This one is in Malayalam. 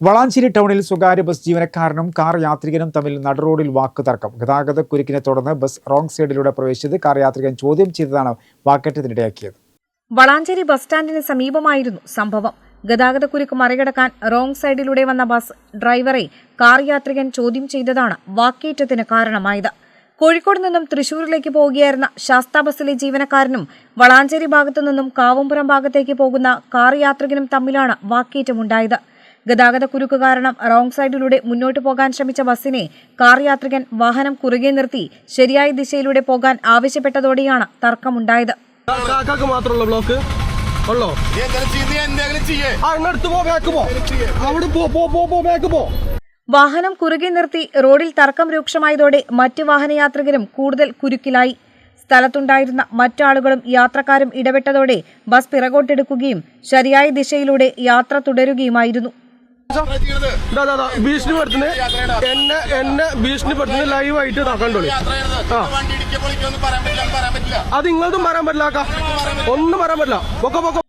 വളാഞ്ചേരി ടൗണിൽ സ്വകാര്യ ബസ് ജീവനക്കാരനും കാർ യാത്രികനും തമ്മിൽ നടുറോഡിൽ വാക്ക് തർക്കം ഗതാഗത കുരുക്കിനെ തുടർന്ന് ബസ് റോങ് സൈഡിലൂടെ പ്രവേശിച്ചത് കാർ യാത്രികൻ ചോദ്യം ചെയ്തതാണ് വാക്കേറ്റത്തിനിടയാക്കിയത്. വളാഞ്ചേരി ബസ് സ്റ്റാൻഡിന് സമീപമായിരുന്നു സംഭവം. ഗതാഗത കുരുക്ക് മറികടക്കാൻ റോങ് സൈഡിലൂടെ വന്ന ബസ് ഡ്രൈവറെ കാർ യാത്രികൻ ചോദ്യം ചെയ്തതാണ് വാക്കേറ്റത്തിന് കാരണമായത്. കോഴിക്കോട് നിന്നും തൃശൂരിലേക്ക് പോവുകയായിരുന്ന ശാസ്ത ബസ്സിലെ ജീവനക്കാരനും വളാഞ്ചേരി ഭാഗത്തു നിന്നും കാവുംപുറം ഭാഗത്തേക്ക് പോകുന്ന കാർ യാത്രികനും തമ്മിലാണ് വാക്കേറ്റമുണ്ടായത്. ഗതാഗതക്കുരുക്ക് കാരണം റോങ് സൈഡിലൂടെ മുന്നോട്ട് പോകാൻ ശ്രമിച്ച ബസ്സിനെ കാർ യാത്രികൻ വാഹനം കുറുകെ നിർത്തി ശരിയായ ദിശയിലൂടെ പോകാൻ ആവശ്യപ്പെട്ടതോടെയാണ് തർക്കമുണ്ടായത്. മാത്രമുള്ള ബ്ലോക്ക് ഉള്ളോ? പോ ബാക്ക് പോ. അവിടെ പോ പോ പോ പോ ബാക്ക് പോ. വാഹനം കുറുകെ നിർത്തി റോഡിൽ തർക്കം രൂക്ഷമായതോടെ മറ്റ് വാഹനയാത്രികരും കൂടുതൽ കുരുക്കിലായി. സ്ഥലത്തുണ്ടായിരുന്ന മറ്റാളുകളും യാത്രക്കാരും ഇടപെട്ടതോടെ ബസ് പിറകോട്ടെടുക്കുകയും ശരിയായ ദിശയിലൂടെ യാത്ര തുടരുകയുമായിരുന്നു. ഭീഷണിപ്പെടുത്തുന്നത് എന്നെ എന്നെ ഭീഷണിപ്പെടുത്തുന്നത് ലൈവായിട്ട് ചെയ്യരുത് ആ. അത് ഇങ്ങോട്ടും പറയാൻ പറ്റില്ല. ഒന്നും പറയാൻ പറ്റില്ല. പൊക്കോ പൊക്കോ.